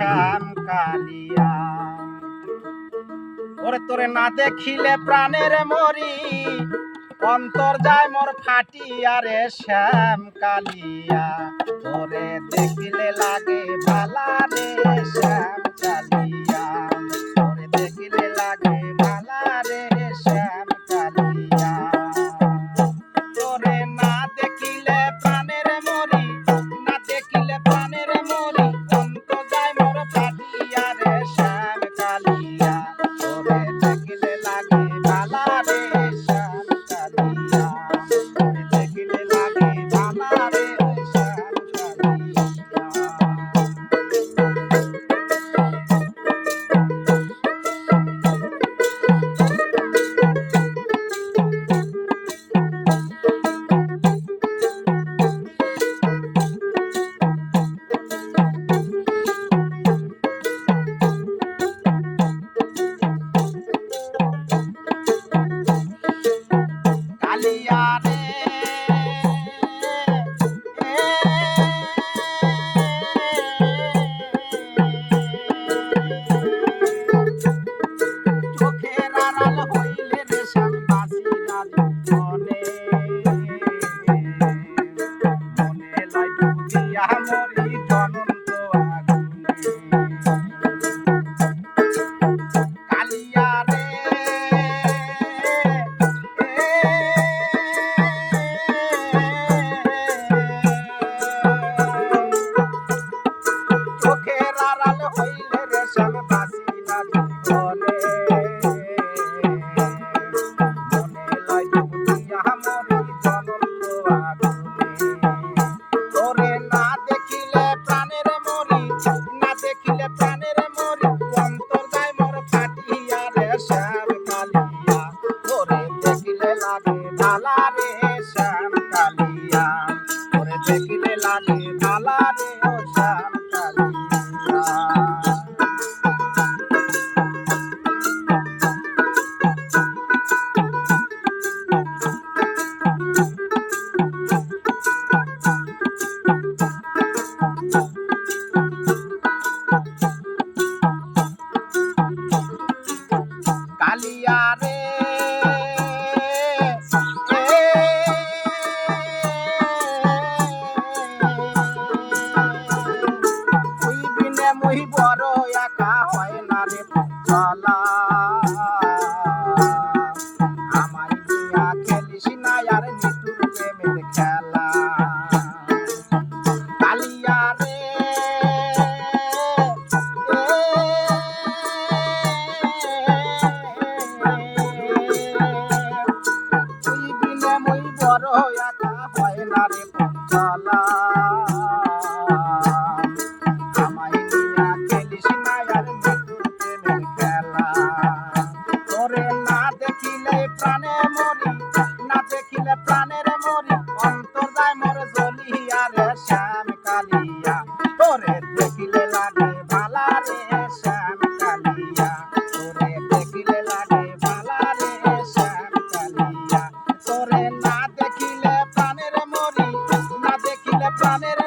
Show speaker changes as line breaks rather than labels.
শ্যাম কালিয়া। ওরে তোরে না দেখিলে প্রাণের মরি, অন্তর যায় মোর ফাটি রে শ্যাম কালিয়া। তোরে দেখিলে লাগে ভালা কালিয়া সব বাসি না জীবনে মনে লয় ডুবিয়া মরি জনন্ত আগুনে তোরে না দেখিলে প্রাণের মরি না দেখিলে প্রাণের মরি অন্তর যায় মোর ফাটিয়া রে শ্যাম কালিয়া তোরে দেখিলে লাগে ভালা কালিয়া রে। মুই বড় একা হয় না রে চলা চলা আমায় নিয়া খেলিস না আর মৃত্যুর প্রেমের খেলা। তোরে না দেখিলে প্রাণে মরি না দেখিলে প্রাণের মরি অন্তর যায় মোর জ্বলিয়া রে প্রাণের